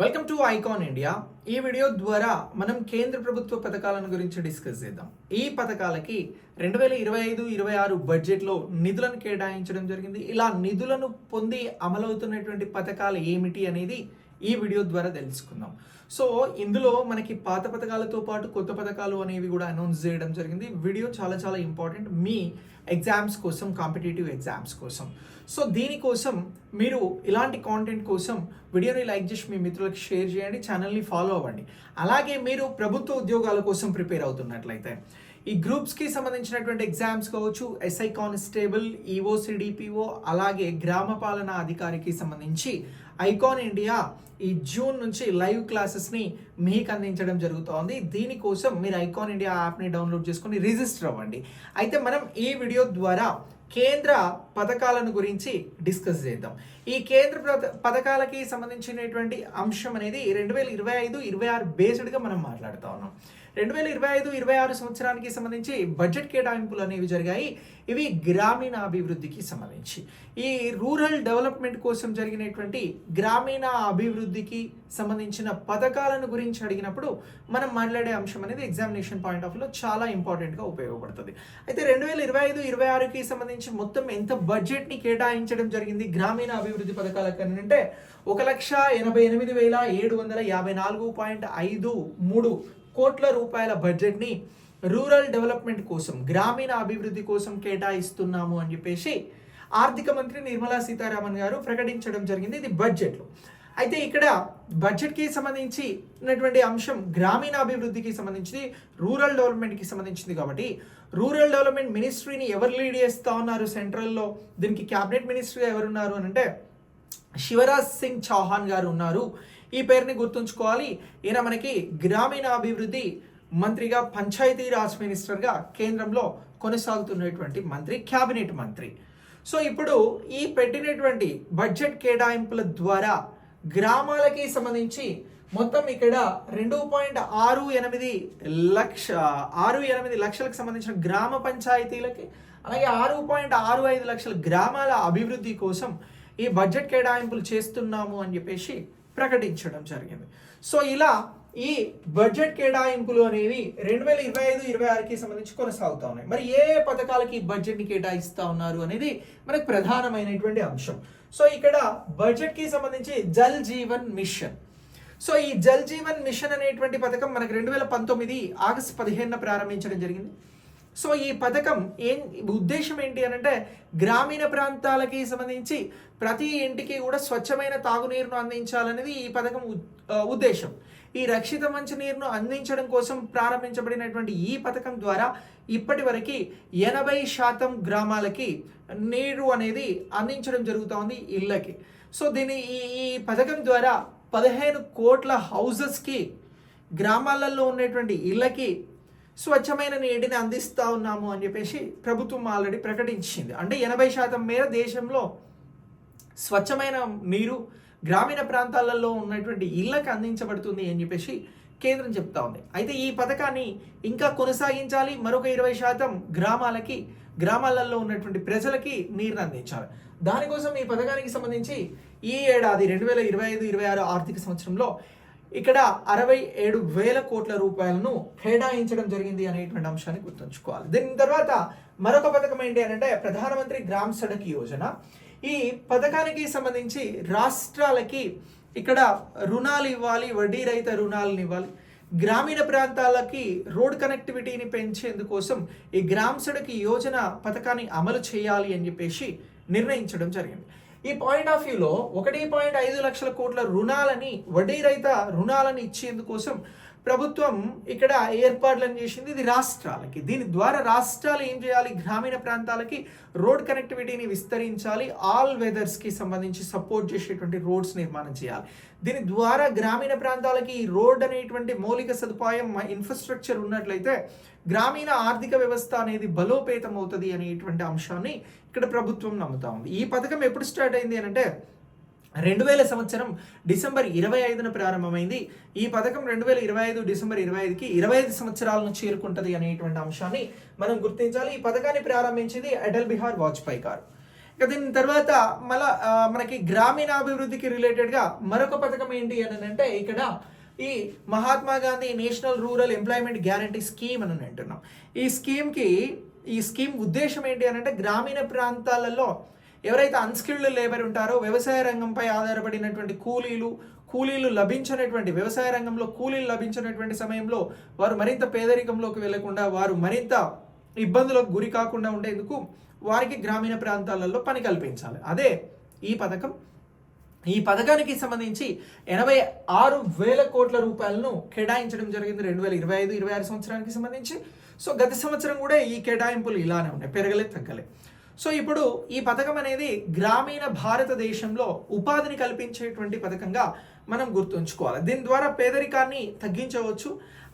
Welcome to Icon India ఈ video ద్వారా మనం కేంద్ర ప్రభుత్వ పథకాలను గురించి డిస్కస్ చేద్దాం. ఈ పథకాలకి రెండు వేల ఇరవై ఐదు ఇరవై ఆరు బడ్జెట్లో నిధులను కేటాయించడం జరిగింది. ఇలా నిధులను పొంది అమలవుతున్నటువంటి పథకాలు ఏమిటి అనేది ఈ వీడియో ద్వారా తెలుసుకుందాం. సో ఇందులో మనకి పాత పథకాలతో పాటు కొత్త పథకాలు అనేవి కూడా అనౌన్స్ చేయడం జరిగింది. వీడియో చాలా చాలా ఇంపార్టెంట్. మీ ఎగ్జామ్స్ కోసం కాంపిటేటివ్ ఎగ్జామ్స్ కోసం. సో దీనికోసం మీరు ఇలాంటి కాంటెంట్ కోసం వీడియోని లైక్ చేసి మీ మిత్రులకు షేర్ చేయండి ఛానల్ని ఫాలో అవ్వండి. అలాగే మీరు ప్రభుత్వ ఉద్యోగాల కోసం ప్రిపేర్ అవుతున్నట్లయితే ఈ గ్రూప్స్కి సంబంధించినటువంటి ఎగ్జామ్స్ కావచ్చు ఎస్ఐ కానిస్టేబుల్ ఈఓ సిడిపిఓ అలాగే గ్రామ పాలనా అధికారికి సంబంధించి ఐకాన్ ఇండియా ఈ జూన్ నుంచి లైవ్ క్లాసెస్ని మీకు అందించడం జరుగుతోంది. దీనికోసం మీరు ఐకాన్ ఇండియా యాప్ని డౌన్లోడ్ చేసుకుని రిజిస్టర్ అవ్వండి. అయితే మనం ఈ వీడియో ద్వారా కేంద్ర పథకాలను గురించి డిస్కస్ చేద్దాం. ఈ కేంద్ర పథకాలకి సంబంధించినటువంటి అంశం అనేది రెండు వేల ఇరవై ఐదు ఇరవై ఆరు బేస్డ్గా మనం మాట్లాడుతూ ఉన్నాం. రెండు వేల ఇరవై ఐదు ఇరవై ఆరు సంవత్సరానికి సంబంధించి బడ్జెట్ కేటాయింపులు అనేవి జరిగాయి. ఇవి గ్రామీణ అభివృద్ధికి సంబంధించి. ఈ రూరల్ డెవలప్మెంట్ కోసం జరిగినటువంటి గ్రామీణ అభివృద్ధికి సంబంధించిన పథకాలను గురించి అడిగినప్పుడు మనం మాట్లాడే అంశం అనేది ఎగ్జామినేషన్ పాయింట్ ఆఫ్ వ్యూలో చాలా ఇంపార్టెంట్గా ఉపయోగపడుతుంది. అయితే రెండు వేల ఇరవై ఐదు ఇరవై ఆరుకి సంబంధించి మొత్తం ఎంత బడ్జెట్ని కేటాయించడం జరిగింది గ్రామీణ అభివృద్ధి పథకాలకు అని అంటే ఒక లక్ష ఎనభై ఎనిమిది వేల ఏడు వందల యాభై నాలుగు పాయింట్ ఐదు మూడు కోట్ల రూపాయల బడ్జెట్ని రూరల్ డెవలప్మెంట్ కోసం గ్రామీణ అభివృద్ధి కోసం కేటాయిస్తున్నాము అని చెప్పేసి ఆర్థిక మంత్రి నిర్మలా సీతారామన్ గారు ప్రకటించడం జరిగింది. ఇది బడ్జెట్లో. అయితే ఇక్కడ బడ్జెట్కి సంబంధించి ఉన్నటువంటి అంశం గ్రామీణ అభివృద్ధికి సంబంధించి రూరల్ డెవలప్మెంట్కి సంబంధించింది కాబట్టి రూరల్ డెవలప్మెంట్ మినిస్ట్రీని ఎవరు లీడ్ చేస్తా ఉన్నారు సెంట్రల్లో? దీనికి క్యాబినెట్ మినిస్ట్రీగా ఎవరున్నారు అని అంటే శివరాజ్ సింగ్ చౌహాన్ గారు ఉన్నారు. ఈ పేరుని గుర్తుంచుకోవాలి. ఈయన మనకి గ్రామీణ అభివృద్ధి మంత్రిగా పంచాయతీ రాజ్ మినిస్టర్గా కేంద్రంలో కొనసాగుతున్నటువంటి మంత్రి క్యాబినెట్ మంత్రి. సో ఇప్పుడు ఈ పెట్టినటువంటి బడ్జెట్ కేటాయింపుల ద్వారా గ్రామాలకి సంబంధించి మొత్తం ఇక్కడ రెండు పాయింట్ ఆరు ఎనిమిది లక్ష ఆరు ఎనిమిది లక్షలకు సంబంధించిన గ్రామ పంచాయతీలకి అలాగే ఆరు పాయింట్ ఆరు ఐదు లక్షల గ్రామాల అభివృద్ధి కోసం ఈ బడ్జెట్ కేటాయింపులు చేస్తున్నాము అని చెప్పేసి ప్రకటించడం జరిగింది. సో ఇలా ఈ బడ్జెట్ కేటాయింపులు అనేవి రెండు వేల ఇరవై ఐదు ఇరవై ఆరుకి సంబంధించి కొనసాగుతూ ఉన్నాయి. మరి ఏ ఏ పథకాలకి బడ్జెట్ని కేటాయిస్తూ ఉన్నారు అనేది మనకు ప్రధానమైనటువంటి అంశం. సో ఇక్కడ బడ్జెట్కి సంబంధించి జల్ జీవన్ మిషన్. సో ఈ జల్ జీవన్ మిషన్ అనేటువంటి పథకం మనకు రెండు వేల పంతొమ్మిది ఆగస్టు పదిహేనున ప్రారంభించడం జరిగింది. సో ఈ పథకం ఏం ఉద్దేశం ఏంటి అని అంటే గ్రామీణ ప్రాంతాలకి సంబంధించి ప్రతి ఇంటికి కూడా స్వచ్ఛమైన తాగునీరును అందించాలనేది ఈ పథకం ఉ- ఉద్దేశం. ఈ రక్షిత మంచినీరును అందించడం కోసం ప్రారంభించబడినటువంటి ఈ పథకం ద్వారా ఇప్పటి వరకు ఎనభై శాతం గ్రామాలకి నీరు అనేది అందించడం జరుగుతోంది ఇళ్ళకి. సో దీని ఈ ఈ పథకం ద్వారా పదిహేను కోట్ల హౌజెస్కి గ్రామాలలో ఉన్నటువంటి ఇళ్ళకి స్వచ్ఛమైన నీటిని అందిస్తా ఉన్నాము అని చెప్పేసి ప్రభుత్వం ఆల్రెడీ ప్రకటించింది. అంటే ఎనభై శాతం మేర దేశంలో స్వచ్ఛమైన నీరు గ్రామీణ ప్రాంతాలలో ఉన్నటువంటి ఇళ్ళకి అందించబడుతుంది అని చెప్పేసి కేంద్రం చెప్తా ఉంది. అయితే ఈ పథకాన్ని ఇంకా కొనసాగించాలి మరొక ఇరవై శాతం గ్రామాలకి గ్రామాలలో ఉన్నటువంటి ప్రజలకి నీరుని అందించాలి. దానికోసం ఈ పథకానికి సంబంధించి ఈ ఏడాది రెండు వేల ఇరవై ఐదు ఇరవై ఆరు ఆర్థిక సంవత్సరంలో ఇక్కడ అరవై ఏడు వేల కోట్ల రూపాయలను కేటాయించడం జరిగింది అనేటువంటి అంశాన్ని గుర్తుంచుకోవాలి. దీని తర్వాత మరొక పథకం ఏంటి అని అంటే ప్రధానమంత్రి గ్రామ్ సడక్ యోజన. ఈ పథకానికి సంబంధించి రాష్ట్రాలకి ఇక్కడ రుణాలు ఇవ్వాలి వడ్డీ రహిత రుణాలను ఇవ్వాలి. గ్రామీణ ప్రాంతాలకి రోడ్ కనెక్టివిటీని పెంచేందుకోసం ఈ గ్రామ్ సడక్ యోజన పథకాన్ని అమలు చేయాలి అని చెప్పేసి నిర్ణయించడం జరిగింది. ఈ పాయింట్ ఆఫ్ వ్యూలో ఒకటి పాయింట్ ఐదు లక్షల కోట్ల రుణాలని వడ్డీ రహిత రుణాలని ఇచ్చేందుకోసం ప్రభుత్వం ఇక్కడ ఏర్పాట్లను చేసింది ఇది రాష్ట్రాలకి. దీని ద్వారా రాష్ట్రాలు ఏం చేయాలి? గ్రామీణ ప్రాంతాలకి రోడ్ కనెక్టివిటీని విస్తరించాలి. ఆల్ వెదర్స్కి సంబంధించి సపోర్ట్ చేసేటువంటి రోడ్స్ నిర్మాణం చేయాలి. దీని ద్వారా గ్రామీణ ప్రాంతాలకి ఈ రోడ్ అనేటువంటి మౌలిక సదుపాయం ఇన్ఫ్రాస్ట్రక్చర్ ఉన్నట్లయితే గ్రామీణ ఆర్థిక వ్యవస్థ అనేది బలోపేతం అవుతుంది అనేటువంటి అంశాన్ని ఇక్కడ ప్రభుత్వం నమ్ముతా ఉంది. ఈ పథకం ఎప్పుడు స్టార్ట్ అయింది అని అంటే రెండు వేల సంవత్సరం డిసెంబర్ ఇరవై ఐదున ప్రారంభమైంది. ఈ పథకం రెండు వేల ఇరవై ఐదు డిసెంబర్ ఇరవై ఐదుకి ఇరవై ఐదు సంవత్సరాలను చేరుకుంటుంది అనేటువంటి అంశాన్ని మనం గుర్తించాలి. ఈ పథకాన్ని ప్రారంభించింది అటల్ బిహార్ వాజ్పేయి గారు. ఇక దీని తర్వాత మళ్ళా మనకి గ్రామీణాభివృద్ధికి రిలేటెడ్గా మరొక పథకం ఏంటి అని అంటే ఇక్కడ ఈ Mahatma Gandhi national rural employment guarantee scheme అని అంటున్నాం. ఈ స్కీమ్కి ఈ స్కీమ్ ఉద్దేశం ఏంటి అని అంటే గ్రామీణ ప్రాంతాలలో ఎవరైతే అన్స్కిల్డ్ లేబర్ ఉంటారో వ్యవసాయ రంగంపై ఆధారపడినటువంటి కూలీలు కూలీలు లభించినటువంటి వ్యవసాయ రంగంలో కూలీలు లభించినటువంటి సమయంలో వారు మరింత పేదరికంలోకి వెళ్ళకుండా వారు మరింత ఇబ్బందులకు గురి కాకుండా ఉండేందుకు వారికి గ్రామీణ ప్రాంతాలలో పని కల్పించాలి. అదే ఈ పథకం. ఈ పథకానికి సంబంధించి ఎనభై ఆరు వేల కోట్ల రూపాయలను కేటాయించడం జరిగింది రెండు వేల ఇరవై ఐదు ఇరవై ఆరు సంవత్సరానికి సంబంధించి. సో గత సంవత్సరం కూడా ఈ కేటాయింపులు ఇలానే ఉన్నాయి. పెరగలే తగ్గలే. సో ఇప్పుడు ఈ పథకం అనేది గ్రామీణ భారతదేశంలో ఉపాధిని కల్పించేటువంటి పథకంగా మనం గుర్తుంచుకోవాలి. దీని ద్వారా పేదరికాన్ని తగ్గించవచ్చు.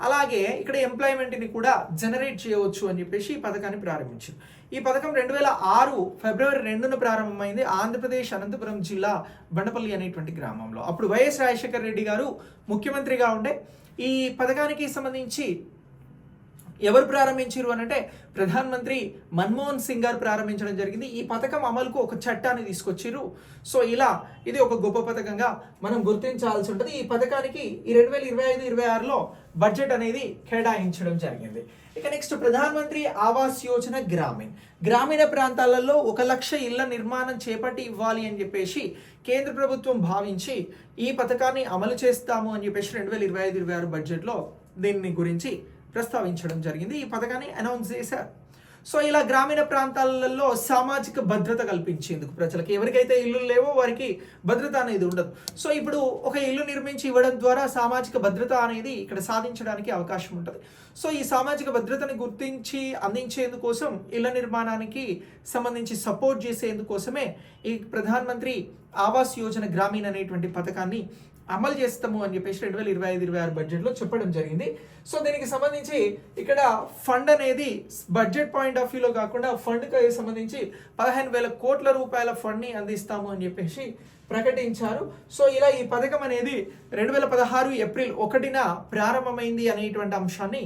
అలాగే ఇక్కడ ఎంప్లాయ్మెంట్ని కూడా జనరేట్ చేయవచ్చు అని చెప్పేసి ఈ పథకాన్ని ప్రారంభించారు. ఈ పథకం రెండు వేల ఆరు ఫిబ్రవరి రెండున ప్రారంభమైంది ఆంధ్రప్రదేశ్ అనంతపురం జిల్లా బండపల్లి అనేటువంటి గ్రామంలో. అప్పుడు వైఎస్ రాజశేఖర రెడ్డి గారు ముఖ్యమంత్రిగా ఉండే. ఈ పథకానికి సంబంధించి ఎవరు ప్రారంభించారు అని అంటే ప్రధాన మంత్రి మన్మోహన్ సింగ్ గారు ప్రారంభించడం జరిగింది. ఈ పథకం అమలుకు ఒక చట్టాన్ని తీసుకొచ్చారు సో ఇలా ఇది ఒక గొప్ప పథకంగా మనం గుర్తించాల్సి ఉంటుంది. ఈ పథకానికి ఈ రెండు వేల ఇరవై ఐదు ఇరవై ఆరులో బడ్జెట్ అనేది కేటాయించడం జరిగింది. ఇక నెక్స్ట్ ప్రధాన మంత్రి ఆవాస్ యోజన గ్రామీణ్. గ్రామీణ ప్రాంతాలలో ఒక లక్ష ఇళ్ళ నిర్మాణం చేపట్టి ఇవ్వాలి అని చెప్పేసి కేంద్ర ప్రభుత్వం భావించి ఈ పథకాన్ని అమలు చేస్తాము అని చెప్పేసి రెండు వేల ఇరవై ఐదు ఇరవై ఆరు బడ్జెట్లో దీన్ని గురించి ప్రస్తావించడం జరిగింది. ఈ పథకాన్ని అనౌన్స్ చేశారు. సో ఇలా గ్రామీణ ప్రాంతాలలో సామాజిక భద్రత కల్పించేందుకు ప్రజలకు ఎవరికైతే ఇల్లు లేవో వారికి భద్రత అనేది ఉండదు. సో ఇప్పుడు ఒక ఇల్లు నిర్మించి ఇవ్వడం ద్వారా సామాజిక భద్రత అనేది ఇక్కడ సాధించడానికి అవకాశం ఉంటుంది. సో ఈ సామాజిక భద్రతని గుర్తించి అందించేందుకోసం ఇళ్ళ నిర్మాణానికి సంబంధించి సపోర్ట్ చేసేందుకోసమే ఈ ప్రధాన మంత్రి ఆవాస్ యోజన గ్రామీణ అనేటువంటి పథకాన్ని అమలు చేస్తాము అని చెప్పేసి రెండు వేల ఇరవై ఐదు ఇరవై ఆరు బడ్జెట్లో చెప్పడం జరిగింది. సో దీనికి సంబంధించి ఇక్కడ ఫండ్ అనేది బడ్జెట్ పాయింట్ ఆఫ్ వ్యూలో కాకుండా ఫండ్కి సంబంధించి పదహేను వేల కోట్ల రూపాయల ఫండ్ని అందిస్తాము అని చెప్పేసి ప్రకటించారు. సో ఇలా ఈ పథకం అనేది రెండు వేల పదహారు ఏప్రిల్ ఒకటిన ప్రారంభమైంది అనేటువంటి అంశాన్ని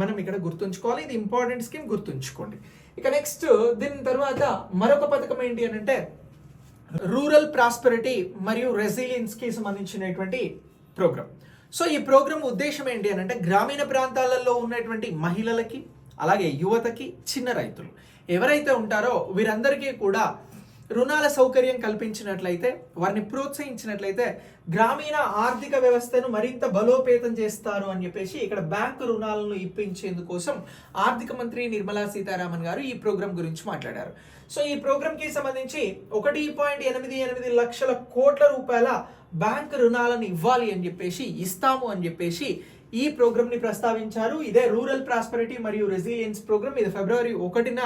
మనం ఇక్కడ గుర్తుంచుకోవాలి. ఇది ఇంపార్టెంట్ స్కీమ్ గుర్తుంచుకోండి. ఇక నెక్స్ట్ దీని తర్వాత మరొక పథకం ఏంటి అని అంటే రూరల్ ప్రాస్పెరిటీ మరియు రెసిలియన్స్కి సంబంధించినటువంటి ప్రోగ్రామ్ సో ఈ ప్రోగ్రామ్ ఉద్దేశం ఏంటి అని అంటే గ్రామీణ ప్రాంతాలలో ఉన్నటువంటి మహిళలకి అలాగే యువతకి చిన్న రైతులు. ఎవరైతే ఉంటారో వీరందరికీ కూడా రుణాల సౌకర్యం కల్పించినట్లయితే వారిని ప్రోత్సహించినట్లయితే గ్రామీణ ఆర్థిక వ్యవస్థను మరింత బలోపేతం చేస్తారు అని చెప్పేసి ఇక్కడ బ్యాంకు రుణాలను ఇప్పించేందుకోసం ఆర్థిక మంత్రి నిర్మలా సీతారామన్ గారు ఈ ప్రోగ్రాం గురించి మాట్లాడారు. సో ఈ ప్రోగ్రాంకి సంబంధించి ఒకటి పాయింట్ ఎనిమిది ఎనిమిది లక్షల కోట్ల రూపాయల బ్యాంక్ రుణాలను ఇవ్వాలి అని చెప్పేసి ఇస్తాము అని చెప్పేసి ఈ ప్రోగ్రాంని ప్రస్తావించారు. ఇదే రూరల్ ప్రాస్పరిటీ మరియు రెసిలియన్స్ ప్రోగ్రామ్ ఇది ఫిబ్రవరి ఒకటిన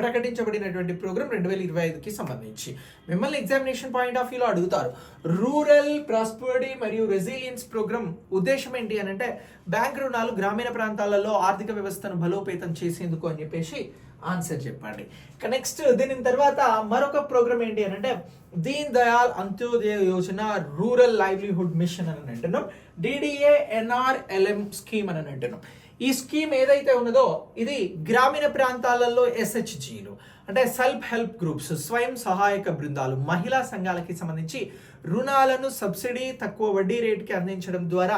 ప్రకటించబడినటువంటి ప్రోగ్రామ్ రెండు వేల ఇరవై ఐదుకి సంబంధించి. మిమ్మల్ని ఎగ్జామినేషన్ పాయింట్ ఆఫ్ వ్యూలో అడుగుతారు. రూరల్ ప్రాస్పర్టీ మరియు రెసిలియన్స్ ప్రోగ్రామ్ ఉద్దేశం ఏంటి అని అంటే బ్యాంక్ రుణాలు గ్రామీణ ప్రాంతాలలో ఆర్థిక వ్యవస్థను బలోపేతం చేసేందుకు అని చెప్పేసి ఆన్సర్ చెప్పండి. ఇక నెక్స్ట్ దీని తర్వాత మరొక ప్రోగ్రామ్ ఏంటి అని అంటే Deen Dayal Antyodaya Yojana rural livelihood mission అని అంటున్నాం. డిడిఏ ఎన్ఆర్ఎల్ఎం స్కీమ్ అని అంటున్నాం. ఈ స్కీమ్ ఏదైతే ఉన్నదో ఇది గ్రామీణ ప్రాంతాలలో ఎస్హెచ్జీలు అంటే సెల్ఫ్ హెల్ప్ గ్రూప్స్ స్వయం సహాయక బృందాలు మహిళా సంఘాలకి సంబంధించి రుణాలను సబ్సిడీ తక్కువ వడ్డీ రేటుకి అందించడం ద్వారా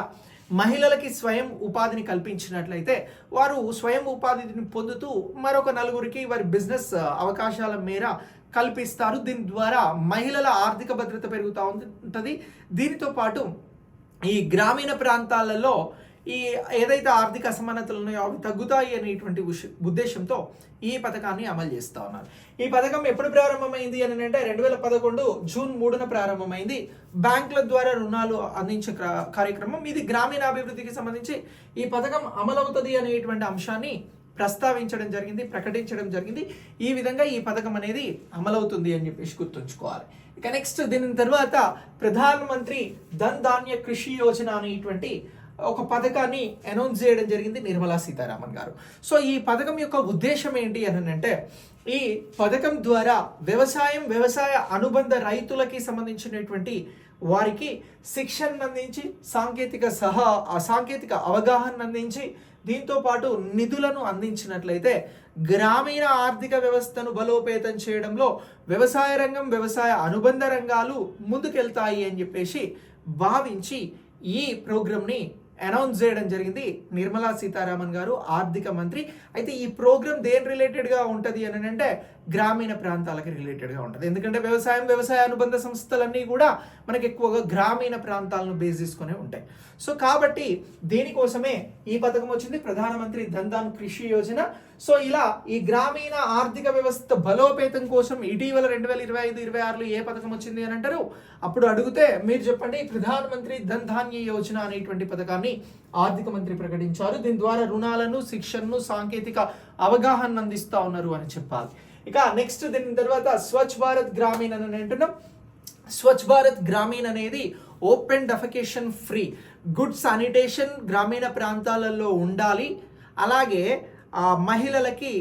మహిళలకి స్వయం ఉపాధిని కల్పించినట్లయితే వారు స్వయం ఉపాధిని పొందుతూ మరొక నలుగురికి వారి బిజినెస్ అవకాశాల మేర కల్పిస్తారు. దీని ద్వారా మహిళల ఆర్థిక భద్రత పెరుగుతూ ఉంటుంది. దీనితో పాటు ఈ గ్రామీణ ప్రాంతాలలో ఈ ఏదైతే ఆర్థిక అసమానతలు ఉన్నాయో అవి తగ్గుతాయి అనేటువంటి ఉష్- ఉద్దేశంతో ఈ పథకాన్ని అమలు చేస్తా ఉన్నారు. ఈ పథకం ఎప్పుడు ప్రారంభమైంది అని అంటే రెండు వేల పదకొండు జూన్ మూడున ప్రారంభమైంది. బ్యాంకుల ద్వారా రుణాలు అందించే కార్యక్రమం ఇది. గ్రామీణాభివృద్ధికి సంబంధించి ఈ పథకం అమలవుతుంది అనేటువంటి అంశాన్ని ప్రస్తావించడం జరిగింది ప్రకటించడం జరిగింది. ఈ విధంగా ఈ పథకం అనేది అమలవుతుంది అని చెప్పేసి గుర్తుంచుకోవాలి. ఇక నెక్స్ట్ దీని తర్వాత ప్రధాన మంత్రి ధన్ ధాన్య కృషి యోజన అనేటువంటి ఒక పథకాన్ని అనౌన్స్ చేయడం జరిగింది నిర్మలా సీతారామన్ గారు. సో ఈ పథకం యొక్క ఉద్దేశం ఏంటి అని అంటే ఈ పథకం ద్వారా వ్యవసాయం వ్యవసాయ అనుబంధ రైతులకి సంబంధించినటువంటి వారికి శిక్షణ అందించి సాంకేతిక సహా సాంకేతిక అవగాహన అందించి దీంతో పాటు నిధులను అందించినట్లయితే గ్రామీణ ఆర్థిక వ్యవస్థను బలోపేతం చేయడంలో వ్యవసాయ రంగం వ్యవసాయ అనుబంధ రంగాలు ముందుకెళ్తాయి అని చెప్పేసి భావించి ఈ ప్రోగ్రామ్ని అనౌన్స్ చేయడం జరిగింది నిర్మలా సీతారామన్ గారు ఆర్థిక మంత్రి. అయితే ఈ ప్రోగ్రామ్ దేని రిలేటెడ్గా ఉంటుంది అని అంటే గ్రామీణ ప్రాంతాలకి రిలేటెడ్గా ఉంటుంది. ఎందుకంటే వ్యవసాయం వ్యవసాయ అనుబంధ సంస్థలన్నీ కూడా మనకి ఎక్కువగా గ్రామీణ ప్రాంతాలను బేస్ చేసుకునే ఉంటాయి. సో కాబట్టి దీనికోసమే ఈ పథకం వచ్చింది. ప్రధానమంత్రి ధన్ కృషి యోజన. సో ఇలా ఈ గ్రామీణ ఆర్థిక వ్యవస్థ బలోపేతం కోసం ఇటీవల రెండు వేల ఇరవై ఐదు ఇరవై ఆరులో ఏ పథకం వచ్చింది అని అంటారు? అప్పుడు అడిగితే మీరు చెప్పండి ప్రధానమంత్రి ధన్ ధాన్య యోజన అనేటువంటి పథకాన్ని ఆర్థిక మంత్రి ప్రకటించారు. దీని ద్వారా రుణాలను శిక్షణను సాంకేతిక అవగాహన అందిస్తా ఉన్నారు అని చెప్పాలి. ఇక నెక్స్ట్ దీని తర్వాత స్వచ్ఛ భారత్ గ్రామీణ్ అని అంటున్నాం. స్వచ్ఛ భారత్ గ్రామీణ్ అనేది open defecation free good sanitation గ్రామీణ ప్రాంతాలలో ఉండాలి. అలాగే ఆ, మహిళలకి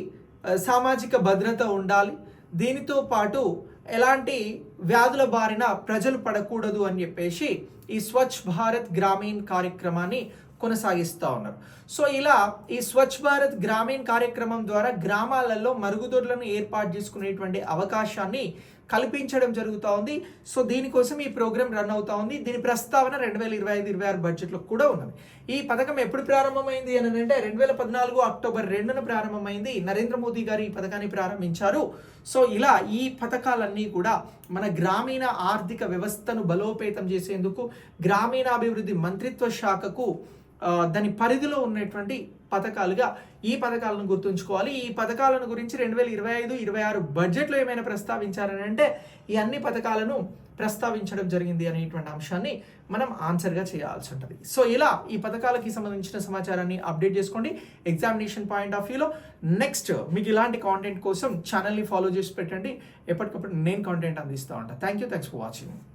సామాజిక భద్రత ఉండాలి. దీనితో పాటు ఎలాంటి వ్యాధుల బారిన ప్రజలు పడకూడదు అని చెప్పేసి ఈ స్వచ్ఛ భారత్ గ్రామీణ్ కార్యక్రమాన్ని కొనసాగిస్తూ ఉన్నారు. సో ఇలా ఈ స్వచ్ఛ భారత్ గ్రామీణ్ కార్యక్రమం ద్వారా గ్రామాలలో మరుగుదొడ్లను ఏర్పాటు చేసుకునేటువంటి అవకాశాన్ని కల్పించడం జరుగుతూ ఉంది సో దీనికోసం ఈ ప్రోగ్రామ్ రన్ అవుతా ఉంది దీని ప్రస్తావన రెండు వేల ఇరవై ఐదు ఇరవై ఆరు బడ్జెట్లో కూడా ఉన్నది. ఈ పథకం ఎప్పుడు ప్రారంభమైంది అని అంటే రెండు వేల పద్నాలుగు అక్టోబర్ రెండున ప్రారంభమైంది. నరేంద్ర మోదీ గారు ఈ పథకాన్ని ప్రారంభించారు. సో ఇలా ఈ పథకాలన్నీ కూడా మన గ్రామీణ ఆర్థిక వ్యవస్థను బలోపేతం చేసేందుకు గ్రామీణాభివృద్ధి మంత్రిత్వ శాఖకు దాని పరిధిలో ఉన్నటువంటి పథకాలుగా ఈ పథకాలను గుర్తుంచుకోవాలి. ఈ పథకాలను గురించి రెండు వేల ఇరవై ఐదు ఇరవై ఆరు బడ్జెట్లో ఏమైనా ప్రస్తావించారని అంటే ఈ అన్ని పథకాలను ప్రస్తావించడం జరిగింది అనేటువంటి అంశాన్ని మనం ఆన్సర్గా చేయాల్సి ఉంటుంది. సో ఇలా ఈ పథకాలకి సంబంధించిన సమాచారాన్ని అప్డేట్ చేసుకోండి. ఎగ్జామినేషన్ పాయింట్ ఆఫ్ వ్యూలో నెక్స్ట్ మీకు ఇలాంటి కాంటెంట్ కోసం ఛానల్ని ఫాలో చేసి పెట్టండి. ఎప్పటికప్పుడు నేను కాంటెంట్ అందిస్తూ ఉంటాను thank you thanks for watching